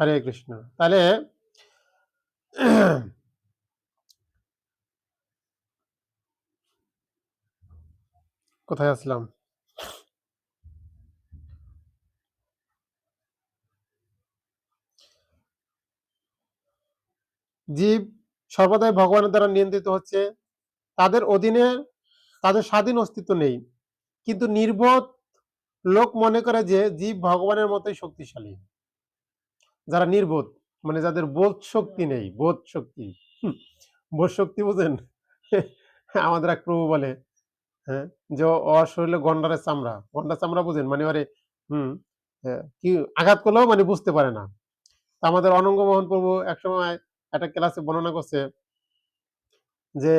হরে কৃষ্ণ। তাহলে কোথায় আসলাম? জীব সর্বদাই ভগবানের দ্বারা নিয়ন্ত্রিত হচ্ছে। তাদের অধীনে তাদের স্বাধীন অস্তিত্ব নেই। কিন্তু নির্বোধ লোক মনে করে যে জীব ভগবানের মতোই শক্তিশালী। যারা নির্বোধ মানে যাদের বোধ শক্তি নেই বোধ শক্তি বোধ শক্তি বুঝেন? আমাদের এক প্রভু বলে হ্যাঁ যে ও- ওর শরীরে গন্ডারের চামড়া গন্ডার চামড়া বুঝেন? মানে ওরে হুম কি আঘাত করলেও মানে বুঝতে পারে না। তা আমাদের অনঙ্গ মোহন প্রভু একসময় একটা ক্লাসে বর্ণনা করছে যে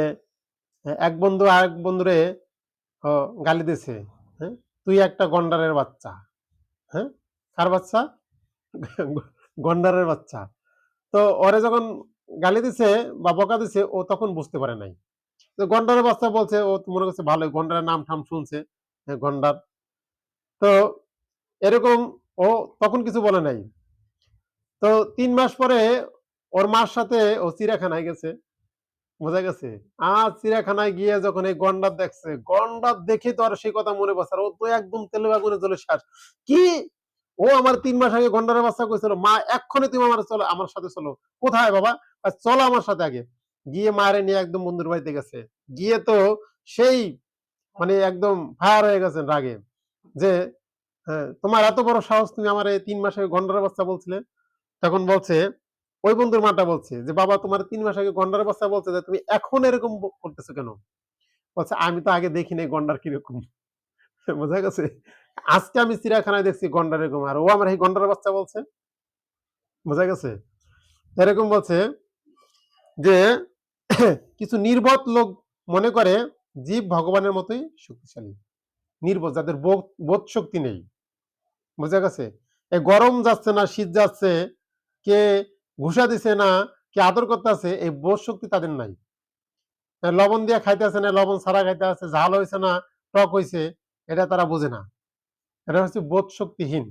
এক বন্ধু আরেক বন্ধুরে গালি দিছে হ্যাঁ তুই একটা গন্ডারের বাচ্চা হ্যাঁ কার বাচ্চা? গন্ডারের বাচ্চা। তো ওরে যখন গালি দিছে বা বকা দিছে ও তখন বুঝতে পারে নাই। তো গন্ডারের বাচ্চা বলছে ও মনে করছে ভালোই গন্ডারের নাম ঠাম শুনছে হ্যাঁ, গন্ডার। তো এরকম ও তখন কিছু বলে নাই। তো তিন মাস পরে ওর মার সাথে ও চিড়িয়াখানায় গেছে। বোঝা গেছে? আর চিড়িয়াখানায় গিয়ে যখন এই গন্ডার দেখছে গন্ডার দেখে তো আর সেই কথা মনে পড়ছে আর ও তো একদম তেলে বাগুনে চলে শ্বাস। কি? ও আমার তিন মাস আগে গন্ডারের বাচ্চা কইছিল, মা এক্ষণে তুমি আমার চলো, আমার সাথে চলো। কোথায় বাবা? চলো আমার সাথে আগে। গিয়ে মারে নিয়ে একদম বন্ধুর বাড়িতে গেছে। গিয়ে তো সেই মানে একদম ফায়ার হয়ে গেছেন রাগে যে তোমার এত বড় সাহস তুমি আমার এই তিন মাস গন্ডারের বাচ্চা বলছিলে? তখন বলছে, ওই বন্ধুর মাটা বলছে যে, বাবা, তোমার তিন মাস আগে গন্ডারের বাচ্চা বলছে যে, তুমি এখন এরকম করতেছো কেন? বলছে, আমি তো আগে দেখি নাই গন্ডার কীরকম। বোঝা গেছে? আজকে আমি চিড়িয়াখানায় দেখছি গন্ডার এরকম, আর ও আমার এই গন্ডারের বাচ্চা বলছে। বোঝা গেছে? এরকম বলছে যে, কিছু নির্বোধ লোক মনে করে জীব ভগবানের মতোই শক্তিশালী। নির্বোধ, যাদের বোধ শক্তি নেই। বোঝা গেছে? এই গরম যাচ্ছে না, শীত যাচ্ছে, কে ঘুষা দিছে না, কে আদর করতে আছে এই বোধ শক্তি তাদের নাই। লবণ দিয়ে খাইতে আছে না, লবণ ছাড়া খাইতে আছে, ঝাল হয়েছে না, টক হয়েছে এটা তারা বোঝে না। এটা হচ্ছে বোধ শক্তিহীন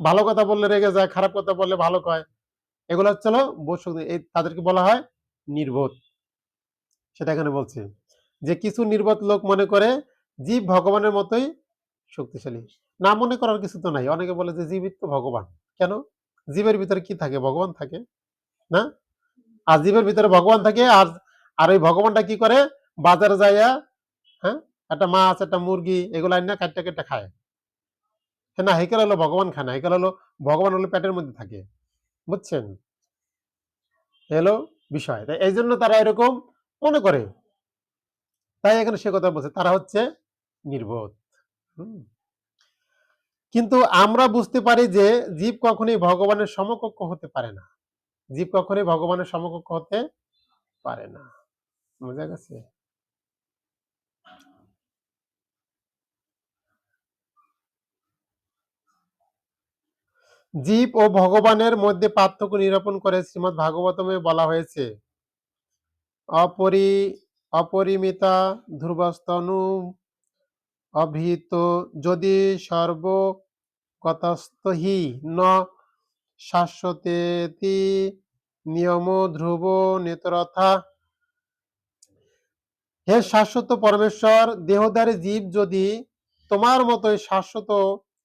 ভালো কথা বললে রেগে যায়, খারাপ কথা বললে ভালো কয়। এগুলো হচ্ছে বোধ শক্তি এই তাদেরকে বলা হয় নির্বোধ। সেটা এখানে বলছে। যে কিছু নির্বোধ লোক মনে করে জীব ভগবানের মতোই শক্তিশালী। না মনে করার কিছু তো নাই। অনেকে বলে যে জীবিত তো ভগবান। কেন? জীবের ভিতরে কি থাকে? ভগবান থাকে, না? আর জীবের ভিতরে ভগবান থাকে, আর আর ওই ভগবানটা কি করে? বাজারে যাইয়া হ্যাঁ? একটা মাছ, একটা মুরগি, এগুলো আইনা কাটটা কেটে খায়। না হেকেল হলো ভগবান খায় না হেকেল হলো ভগবান হলো পেটের মধ্যে থাকে। বুঝছেন? এলো বিষয়। তাই এই জন্য তারা এরকম মনে করে। তাই এখানে সে কথা বলছে, তারা হচ্ছে নির্বোধ। কিন্তু আমরা বুঝতে পারি যে জীব কখনোই ভগবানের সমকক্ষ হতে পারে না। জীব কখনোই ভগবানের সমকক্ষ হতে পারে না। বোঝা গেছে? জীব ও ভগবানের মধ্যে পার্থক্য নিরূপণ করে শ্রীমৎ ভাগবতমে বলা হয়েছে। অপরি অপরিমিতা ধ্রুবস্তনু অভিহিত যদি সর্বগতস্থহি ন শাশ্বতেতি নিয়ম ধ্রুব নেতরথা। হে শাশ্বত পরমেশ্বর দেহধারী জীব যদি তোমার মতোই শাশ্বত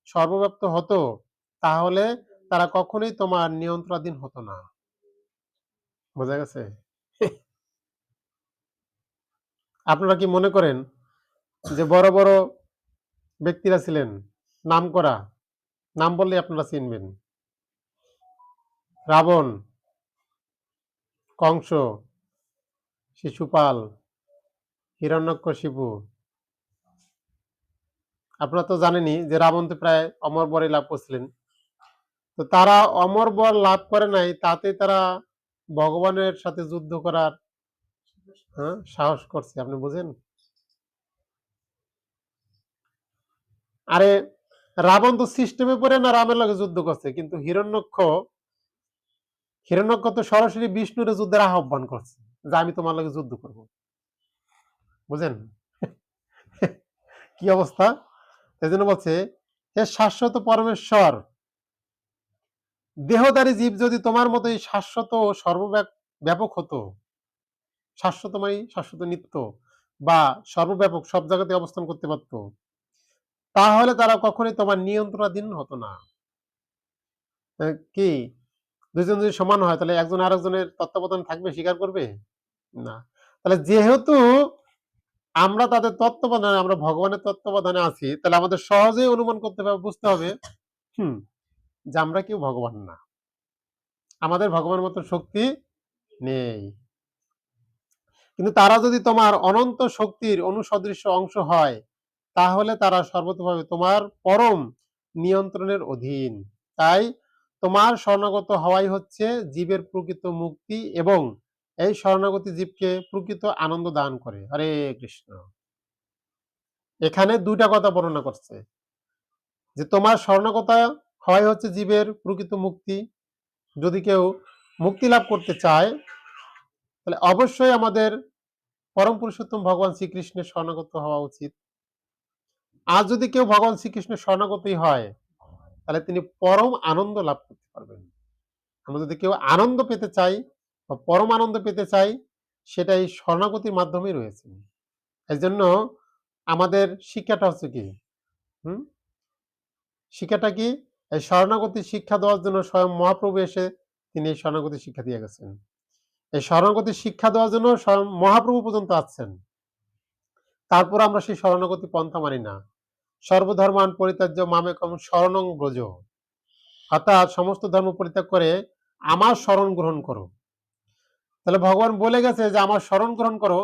সর্বব্যাপ্ত হতো তাহলে তারা কখনোই তোমার নিয়ন্ত্রণাধীন হতো না। বোঝা গেছে? আপনারা কি মনে করেন যে বড় বড় ব্যক্তিরা ছিলেন? নাম করা, নাম বললে আপনারা চিনবেন। রাবণ, কংস, শিশুপাল হিরণ্যকশিপু আপনারা তো জানেনই যে রাবণ তো প্রায় অমর বরে লাভ করছিলেন তো তারা অমর বল লাভ করে নাই তাতে তারা ভগবানের সাথে যুদ্ধ করার হ্যাঁ, সাহস করছে আপনি বুঝেন? আরে রাবণ তো সিস্টেমে পড়ে না রামের লগে যুদ্ধ করছে কিন্তু হিরণ্যক্ষ হিরণ্যক্ষ তো সরাসরি বিষ্ণুর যুদ্ধের আহ্বান করছে যে আমি তোমার লগে যুদ্ধ করব। বুঝেন? কি অবস্থা? এই জন্য বলছে হে শাশ্বত পরমেশ্বর দেহধারী জীব যদি তোমার মতোই শাশ্বত ও সর্বব্যাপক হতো শাশ্বত মানে শাশ্বত নিত্য বা সর্বব্যাপক সব জায়গাতে অবস্থান করতে পারত, তাহলে তারা কখনোই তোমার নিয়ন্ত্রণাধীন হতো না। কি? দুজন যদি সমান হয়, তাহলে একজন আরেকজনের তত্ত্বাবধান থাকবে, স্বীকার করবে? না। তাহলে যেহেতু আমরা তাদের তত্ত্বাবধানে, আমরা ভগবানের তত্ত্বাবধানে আছি, তাহলে আমাদের সহজেই অনুমান করতে হবে, বুঝতে হবে, হুম যে আমরা কেউ ভগবান না। আমাদের ভগবানের মতো শক্তি নেই। কিন্তু তারা যদি তোমার অনন্ত শক্তির অনুসদৃশ্য অংশ হয়, তাহলে তারা সর্বতভাবে তোমার পরম নিয়ন্ত্রণের অধীন। তাই তোমার শরণাগত হওয়াই হচ্ছে জীবের প্রকৃত মুক্তি এবং এই শরণাগতি জীবকে প্রকৃত আনন্দ দান করে। হরে কৃষ্ণ। এখানে দুইটা কথা বর্ণনা করছে। যে তোমার স্বর্ণকতা হওয়াই হচ্ছে জীবের প্রকৃত মুক্তি। যদি কেউ মুক্তি লাভ করতে চায়, তাহলে অবশ্যই আমাদের পরম পুরুষোত্তম ভগবান শ্রীকৃষ্ণের স্বর্ণগত হওয়া উচিত। আর যদি কেউ ভগবান শ্রীকৃষ্ণের স্বর্ণগতই হয়, তাহলে তিনি পরম আনন্দ লাভ করতে পারবেন। আমরা যদি কেউ আনন্দ পেতে চাই বা পরম আনন্দ পেতে চাই, সেটা এই স্বর্ণাগতির মাধ্যমেই রয়েছে। এই জন্য আমাদের শিক্ষাটা হচ্ছে কি? হুম? শিক্ষাটা কি? এই শরণাগতি শিক্ষা দেওয়ার জন্য স্বয়ং মহাপ্রভু এসে তিনি এই শরণাগতি শিক্ষা দিয়ে গেছেন। এই শরণাগতি শিক্ষা দেওয়ার জন্য স্বয়ং মহাপ্রভু পর্যন্ত আসছেন। তারপর আমরা সেই শরণাগতি পন্থা মানি না। সর্বধর্মান পরিত্যাজ্য মামেকম শরণং ব্রজ। অর্থাৎ সমস্ত ধর্ম পরিত্যাগ করে আমার স্মরণ গ্রহণ করো। তাহলে ভগবান বলে গেছে যে, আমার স্মরণ গ্রহণ করো।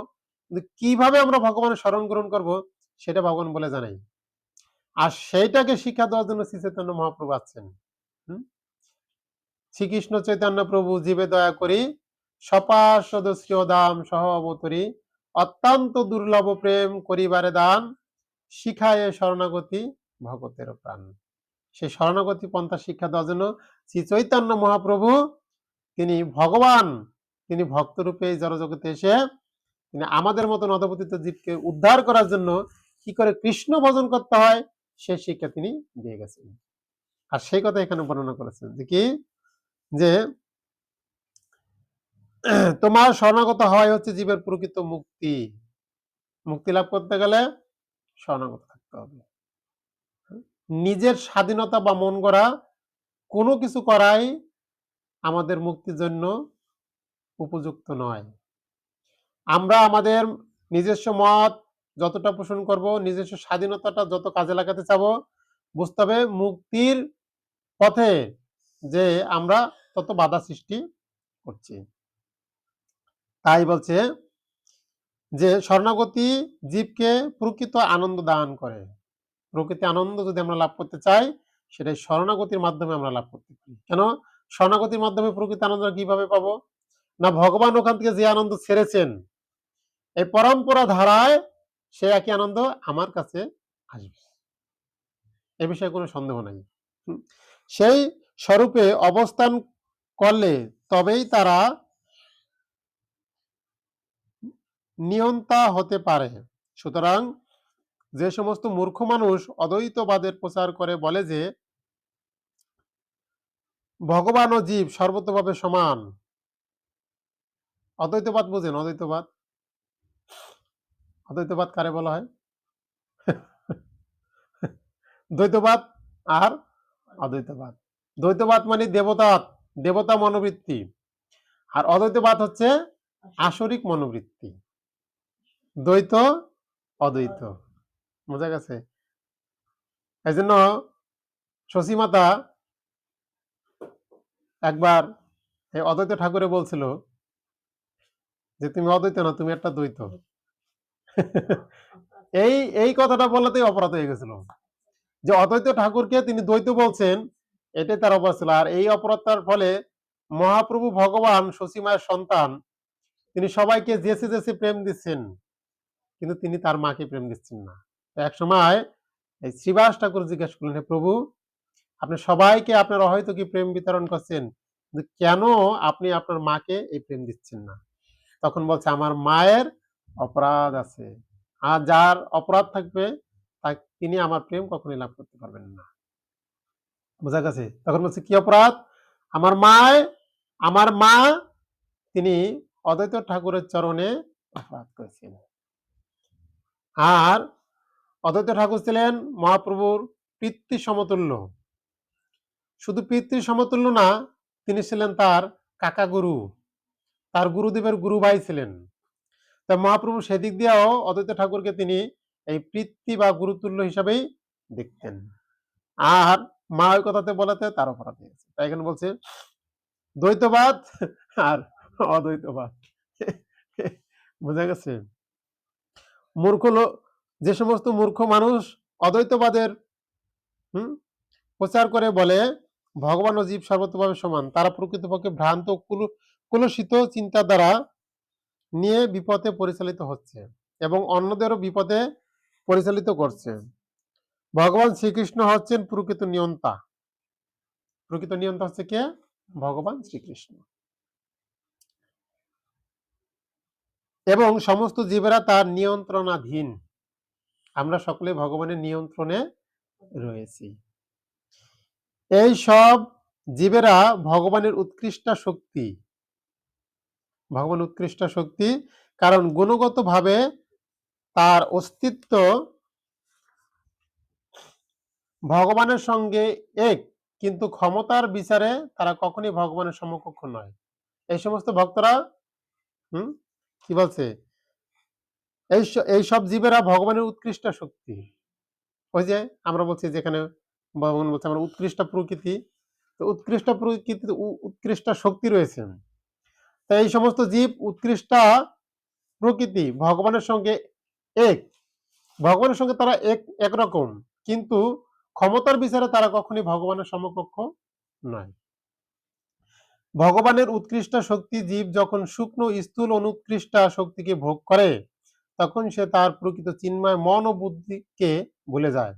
কীভাবে আমরা ভগবানের স্মরণ গ্রহণ করব, সেটা ভগবান বলে জানাই। আর সেইটাকে শিক্ষা দেওয়ার জন্য শ্রী চৈতন্য মহাপ্রভু আছেন। শ্রীকৃষ্ণ চৈতন্য প্রভু জীবে দয়া করি সপার্ষদ শ্রীয়দাম সহ অবতরী, অত্যন্ত দুর্লভ প্রেম করিবারে দান, শিখায় শরণাগতি ভগতের প্রাণ। সেই শরণাগতি পন্থা শিক্ষা দেওয়ার জন্য শ্রী চৈতন্য মহাপ্রভু, তিনি ভগবান, তিনি ভক্তরূপে জড়জগতে এসে, তিনি আমাদের মতন অধপতিত জীবকে উদ্ধার করার জন্য কি করে কৃষ্ণ ভজন করতে হয় সে শিক্ষা তিনি দিয়ে গেছেন। আর সেই কথা এখানে বর্ণনা করেছেন যে কি? যে তোমার শরণাগত হয় হচ্ছে জীবের প্রকৃত মুক্তি। মুক্তি লাভ করতে গেলে শরণাগত থাকতে হবে। নিজের স্বাধীনতা বা মন গড়া কোনো কিছু করাই আমাদের মুক্তির জন্য উপযুক্ত নয়। আমরা আমাদের নিজস্ব মত যতটা পোষণ করব, নিজস্ব স্বাধীনতাটা যত কাজে লাগাতে চাব, বুঝতে হবে মুক্তির পথে যে আমরা তত বাধা সৃষ্টি করছি। তাই বলছে যে, স্বর্ণাগতি জীবকে প্রকৃত আনন্দ দান করে। প্রকৃতি আনন্দ যদি আমরা লাভ করতে চাই, সেটাই শরণাগতির মাধ্যমে আমরা লাভ করতে পারি। কেন? শরণাগতির মাধ্যমে প্রকৃত আনন্দ কীভাবে পাবো? না, ভগবান ওখান থেকে যে আনন্দ ছেড়েছেন, এই পরম্পরা ধারায় সে একই আনন্দ আমার কাছে আসবে। এ বিষয়ে কোনো সন্দেহ নাই। সেই স্বরূপে অবস্থান করলে তবেই তারা নিয়ন্তা হতে পারে। সুতরাং যে সমস্ত মূর্খ মানুষ অদ্বৈতবাদের প্রচার করে বলে যে, ভগবান ও জীব সর্বতভাবে সমান। অদ্বৈতবাদ বোঝেন, অদ্বৈতবাদ অদ্বৈতবাদ কারে বলা হয়? দ্বৈতবাদ আর অদ্বৈতবাদ। দ্বৈতবাদ মানে দেবতা দেবতা মনোবৃত্তি। আর অদ্বৈতবাদ হচ্ছে আসরিক মনোবৃত্তি। দ্বৈত, অদ্বৈত। বোঝা গেছে? এই জন্য শশীমাতা একবার এই অদ্বৈত ঠাকুরে বলছিল যে, তুমি অদ্বৈত না, তুমি একটা দ্বৈত। এই এই কথাটা বলাতেই অপরাধ হয়ে গেছিল। যে অদ্বৈত ঠাকুরকে তিনি দ্বৈত বলছেন, এটাই তার অপরাধ ছিল। আর এই অপরাধটার ফলে মহাপ্রভু ভগবান শশীমায়ের সন্তান, তিনি সবাইকে জেসে জেসে প্রেম দিচ্ছেন, কিন্তু তিনি তার মাকে প্রেম দিচ্ছেন না। এক সময় এই শ্রীবাস ঠাকুর জিজ্ঞাসা করলেন, হে প্রভু, আপনি সবাইকে আপনার অহৈত কি প্রেম বিতরণ করছেন কেন আপনি আপনার মাকে এই প্রেম দিচ্ছেন না? তখন বলছে, আমার মায়ের অপরাধ আছে। আর যার অপরাধ থাকবে তিনি আমার প্রেম কখনোই লাভ করতে পারবেন না। বোঝা গেছে? তখন বলছে, কি অপরাধ? আমার মায়, আমার মা, তিনি অদ্বৈত ঠাকুরের চরণে অপরাধ করেছেন। আর অদ্বৈত ঠাকুর ছিলেন মহাপ্রভুর পিতৃ সমতুল্য শুধু পিতৃ সমতুল্য না, তিনি ছিলেন তার কাকা গুরু তার গুরুদেবের গুরু ভাই ছিলেন। তা মহাপ্রভু সেদিক দিয়েও অদ্বৈত ঠাকুরকে তিনি এই পিতৃ বা গুরুতুল্য হিসাবেই দেখতেন। আর মা ওই কথাতে বলাতে তার অপরাধ হয়েছে। তাই এখানে বলছে, দ্বৈতবাদ আর অদ্বৈতবাদ। বোঝা গেছে? মূর্খ যে সমস্ত মূর্খ মানুষ অদ্বৈতবাদের, হুম, প্রচার করে বলে, ভগবান ও জীব সর্বতভাবে সমান। তারা প্রকৃতপক্ষে ভ্রান্ত কুলসিত চিন্তা দ্বারা নিয়ে বিপথে পরিচালিত হচ্ছে এবং অন্যদেরও বিপদে পরিচালিত করছে। ভগবান শ্রীকৃষ্ণ হচ্ছেন প্রকৃত নিয়ন্তা। প্রকৃত নিয়ন্তা হচ্ছে কে? ভগবান শ্রীকৃষ্ণ। এবং সমস্ত জীবেরা তার নিয়ন্ত্রণাধীন। আমরা সকলে ভগবানের নিয়ন্ত্রণে রয়েছি। এই সব জীবেরা ভগবানের উৎকৃষ্ট শক্তি। ভগবান উৎকৃষ্ট শক্তি। কারণ গুণগতভাবে তার অস্তিত্ব ভগবানের সঙ্গে এক, কিন্তু ক্ষমতার বিচারে তারা কখনই ভগবানের সমকক্ষ নয়। এই সমস্ত ভক্তরা, হুম? কি বলছে? এই সব জীবেরা ভগবানের উৎকৃষ্ট শক্তি। ওই যে আমরা বলছি যেখানে ভগবান বলছে আমরা উৎকৃষ্ট প্রকৃতি। তো উৎকৃষ্ট প্রকৃতি উৎকৃষ্ট শক্তি রয়েছে। এই সমস্ত জীব উৎকৃষ্ট প্রকৃতি, ভগবানের সঙ্গে এক। ভগবানের সঙ্গে তারা এক, একরকম। কিন্তু ক্ষমতার বিচারে তারা কখনই ভগবানের সমকক্ষ নয়। ভগবানের উৎকৃষ্ট শক্তি জীব যখন শুকনো, স্থূল, অনুৎকৃষ্ট শক্তিকে ভোগ করে, তখন সে তার প্রকৃত চিন্ময় মন ও বুদ্ধিকে ভুলে যায়।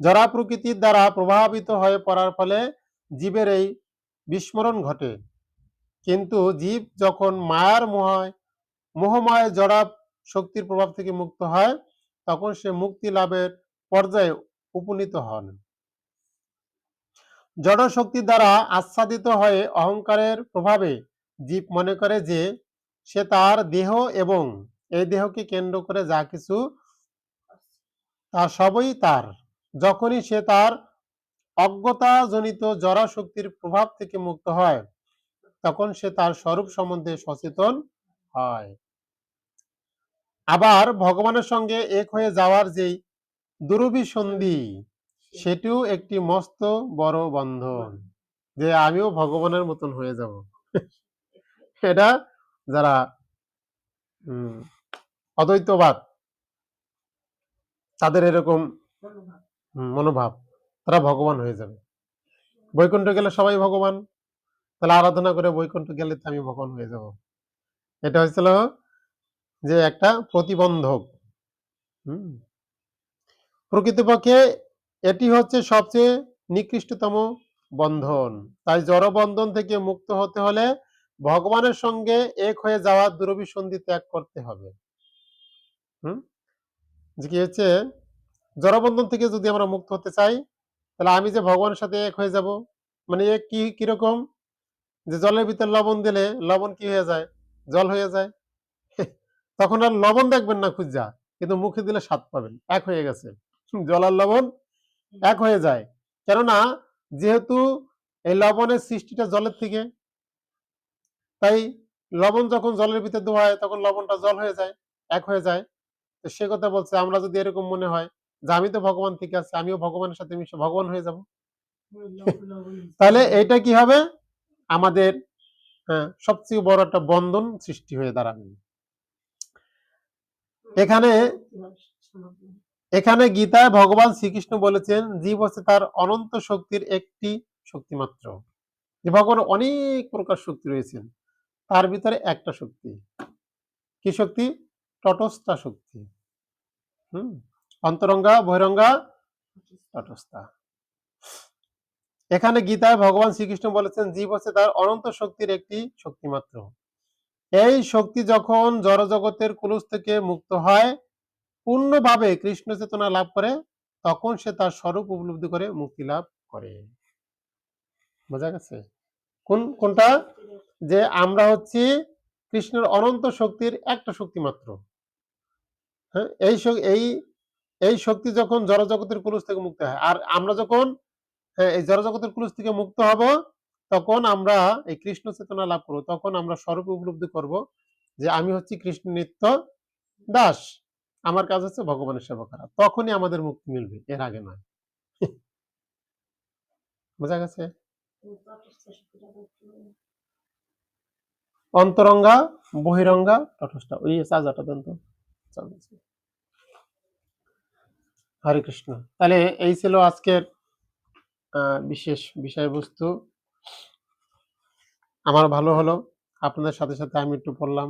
যারা প্রকৃতির দ্বারা প্রভাবিত হয়ে পড়ার ফলে জীবের এই বিস্মরণ ঘটে। কিন্তু জীব যখন মায়ার মোহায়, মোহময় জড়া শক্তির প্রভাব থেকে মুক্ত হয়, তখন সে মুক্তি লাভের পর্যায়ে উপনীত হন। জড় শক্তি দ্বারা আচ্ছাদিত হয়ে অহংকারের প্রভাবে জীব মনে করে যে সে তার দেহ এবং এই দেহকে কেন্দ্র করে যা কিছু তা সবই তার। যখনই সে তার অজ্ঞতাজনিত জড়া শক্তির প্রভাব থেকে মুক্ত হয় তখন সে তার স্বরূপ সম্বন্ধে সচেতন হয়। আবার ভগবানের সঙ্গে এক হয়ে যাওয়ার যেই দুরভিসন্ধি সেটিও একটি মস্ত বড় বন্ধন, যে আমিও ভগবানের মতন হয়ে যাব। এটা যারা অদ্বৈতবাদ, তাদের এরকম মনোভাব, তারা ভগবান হয়ে যাবে। বৈকুণ্ঠ গেলে সবাই ভগবান। তাহলে আরাধনা করে বৈকুণ্ঠ গেলে তো আমি ভগবান হয়ে যাব। এটা হয়েছিল যে একটা প্রতিবন্ধক। হুম? প্রকৃতপক্ষে এটি হচ্ছে সবচেয়ে নিকৃষ্টতম বন্ধন। তাই জড় বন্ধন থেকে মুক্ত হতে হলে ভগবানের সঙ্গে এক হয়ে যাওয়া দুরভিসন্ধি ত্যাগ করতে হবে। হুম? যে কি হচ্ছে? জড়বন্ধন থেকে যদি আমরা মুক্ত হতে চাই, তাহলে আমি যে ভগবানের সাথে এক হয়ে যাব মানে কি, কীরকম? যে জলের ভিতর লবণ দিলে লবণ কি হয়ে যায়? জল হয়ে যায়। তখন আর লবণ দেখবেন না খুঁজা কিন্তু মুখে দিলে স্বাদ পাবেন। এক হয়ে গেছে। জল আর লবণ এক হয়ে যায়। কেননা যেহেতু এই লবণের সৃষ্টিটা জলের থেকে তাই লবণ যখন জলের ভিতর দেওয়া হয় তখন লবণটা জল হয়ে যায় এক হয়ে যায়। তো সে কথা বলছে আমরা যদি এরকম মনে হয় যে আমি তো ভগবান থেকে আছি আমিও ভগবানের সাথে মিশে ভগবান হয়ে যাব। তাহলে এটা কি হবে? আমাদের হ্যাঁ, সবচেয়ে বড় একটা বন্ধন সৃষ্টি হয়ে দাঁড়াবে। এখানে এখানে গীতায় ভগবান শ্রীকৃষ্ণ বলেছেন জীব হচ্ছে তার অনন্ত শক্তির একটি শক্তি মাত্র যে ভগবান অনেক প্রকার শক্তি রয়েছেন তার ভিতরে একটা শক্তি। কি শক্তি? তটস্থা শক্তি। হুম? অন্তরঙ্গা বহিরঙ্গা তটস্থা। এখানে গীতায় ভগবান শ্রীকৃষ্ণ বলেছেন, জীব হচ্ছে তার অনন্ত শক্তির একটি শক্তি মাত্র এই শক্তি যখন জড় জগতের কুলুস থেকে মুক্ত হয়, পূর্ণভাবে কৃষ্ণ চেতনা লাভ করে, তখন সে তার স্বরূপ উপলব্ধি করে, মুক্তি লাভ করে। বোঝা গেছে? কোন, কোনটা? যে আমরা হচ্ছি কৃষ্ণের অনন্ত শক্তির একটা শক্তি মাত্র হ্যাঁ এই এই এই শক্তি যখন জড়জগতের কুলুস থেকে মুক্ত হয়, আর আমরা যখন এই জড়জগতের কুলুস থেকে মুক্ত হব, তখন আমরা এই কৃষ্ণ চেতনা লাভ করব, তখন আমরা স্বরূপ উপলব্ধি করব যে আমি হচ্ছি কৃষ্ণ নিত্য দাস, আমার কাজ হচ্ছে ভগবানের সেবা করা, তখনই আমাদের মুক্তি মিলবে, এর আগে নয়। বোঝা গেছে? অন্তরঙ্গা, বহিরঙ্গা, তটস্থা, ওই চার্জারটা দেন তো হরে কৃষ্ণ। তাহলে এই ছিল আজকের বিশেষ বিষয়বস্তু। আমার ভালো হলো। আপনাদের সাথে সাথে আমি একটু পড়লাম।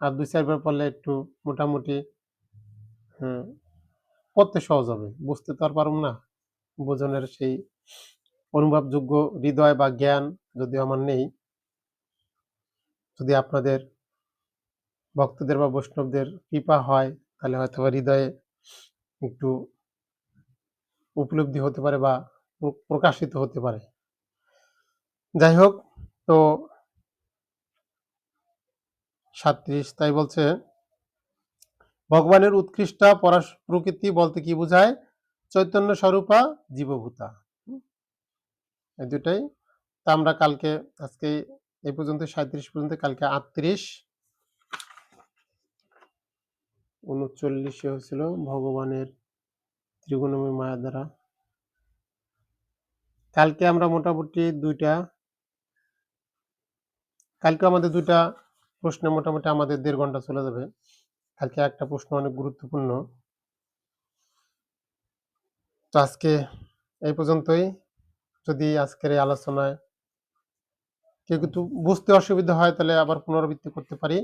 আর দুই, চারবার পড়লে একটু মোটামুটি পড়তে সহজ হবে। বুঝতে তো আর পারব না। বোঝনের সেই অনুভবযোগ্য হৃদয় বা জ্ঞান যদি আমার নেই। যদি আপনাদের ভক্তদের বা বৈষ্ণবদের কৃপা হয়, তাহলে হয়তো হৃদয়ে একটু উপলব্ধি হতে পারে বা প্রকাশিত হতে পারে। যাই হোক, তো সাত্রিশ তাই বলছে, ভগবানের উৎকৃষ্ট পরাশ প্রকৃতি বলতে কি বোঝায়? চৈতন্য স্বরূপা জীবভূতা। এই দুটাই। তা আমরা কালকে, আজকে এই পর্যন্ত সাঁত্রিশ পর্যন্ত, কালকে আটত্রিশ, উনচল্লিশে হয়েছিল ভগবানের ত্রিগুণময় মায়া দ্বারা। কালকে আমরা মোটামুটি দুইটা, কালকে আমাদের দুইটা প্রশ্নে মোটামুটি আমাদের দেড় ঘণ্টা চলে যাবে। কালকে একটা প্রশ্ন অনেক গুরুত্বপূর্ণ। তো আজকে এই পর্যন্তই। যদি আজকের এই আলোচনায় কেউ কিন্তু বুঝতে অসুবিধা হয় তাহলে আবার পুনরাবৃত্তি করতে পারি।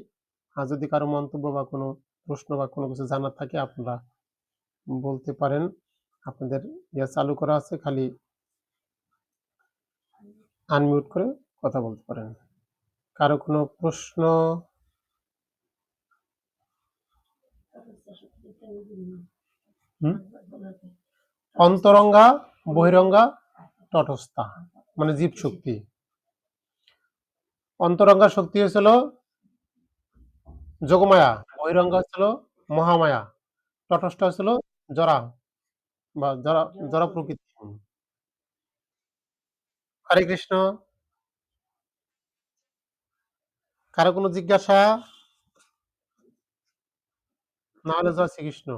আর যদি কারও মন্তব্য বা কোনো প্রশ্ন বা কোনো কিছু জানার থাকে আপনারা বলতে পারেন, আপনাদের ইয়ে চালু করা আছে, খালি আনমিউট করে কথা বলতে পারেন। কারও কোনো প্রশ্ন? অন্তরঙ্গা, বহিরঙ্গা, তটস্থা মানে জীব শক্তি। অন্তরঙ্গা শক্তি হয়েছিল যোগমায়া, বহিরঙ্গা হচ্ছিল মহামায়া, তটস্থ হয়েছিল জরা বা জরা জরা প্রকৃতি। হরে কৃষ্ণ। কারও কোনো জিজ্ঞাসা? না হলে জয় শ্রীকৃষ্ণ।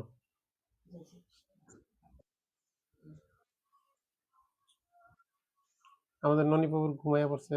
আমাদের ননী প্রভুর ঘুমাইয়া পড়ছে।